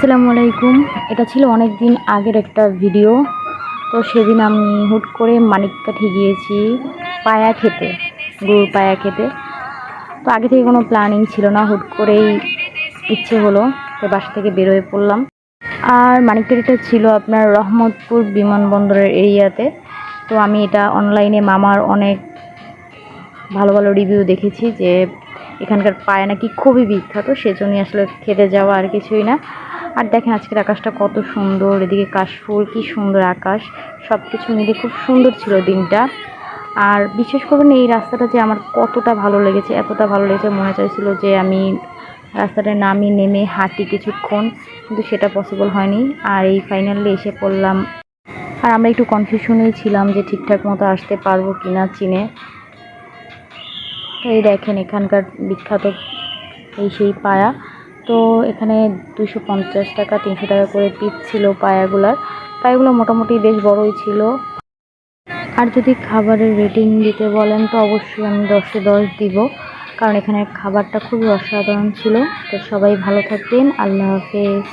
আসসালামু আলাইকুম। এটা ছিল অনেক দিন আগের একটা ভিডিও। তো সেদিন আমি হুট করে মানিককাঠি গিয়েছি পায়া খেতে, গরুর পায়া খেতে। তো আগে থেকে কোনো প্ল্যানিং ছিল না, হুট করেই ইচ্ছে হলো তো বাসা থেকে বেরোয় পড়লাম। আর মানিককাঠিটা ছিল আপনার রহমতপুর বিমানবন্দরের এরিয়াতে। তো আমি এটা অনলাইনে মামার অনেক ভালো ভালো রিভিউ দেখেছি যে এখানকার পায়া নাকি খুবই বিখ্যাত, সেজন্যই আসলে খেতে যাওয়া আর কিছুই না। আর দেখেন আজকের আকাশটা কত সুন্দর, এদিকে কাশফুল, কি সুন্দর আকাশ। সব কিছু মিলে খুব সুন্দর ছিল দিনটা। আর বিশেষ করে এই রাস্তাটা যে আমার কতটা ভালো লেগেছে, এতটা ভালো লেগেছে, মনে চাইছিল যে আমি রাস্তাটা নামি নেমে হাঁটি কিছুক্ষণ, কিন্তু সেটা পসিবল হয়নি। আর এই ফাইনালি এসে পড়লাম। আর আমরা একটু কনফিউশনেই ছিলাম যে ঠিকঠাক মতো আসতে পারব কি না চিনে। এই দেখেন এখানকার বিখ্যাত এই সেই পায়া। তো এখানে দুশো পঞ্চাশ টাকা, তিনশো টাকা করে পিস ছিল পায়াগুলার। পায়াগুলো মোটামুটি বেশ বড়ই ছিল। আর যদি খাবারের রেটিং দিতে বলেন তো অবশ্যই আমি দশে দশ দিব, কারণ এখানে খাবারটা খুবই অসাধারণ ছিল। তো সবাই ভালো থাকবেন, আল্লাহ হাফেজ।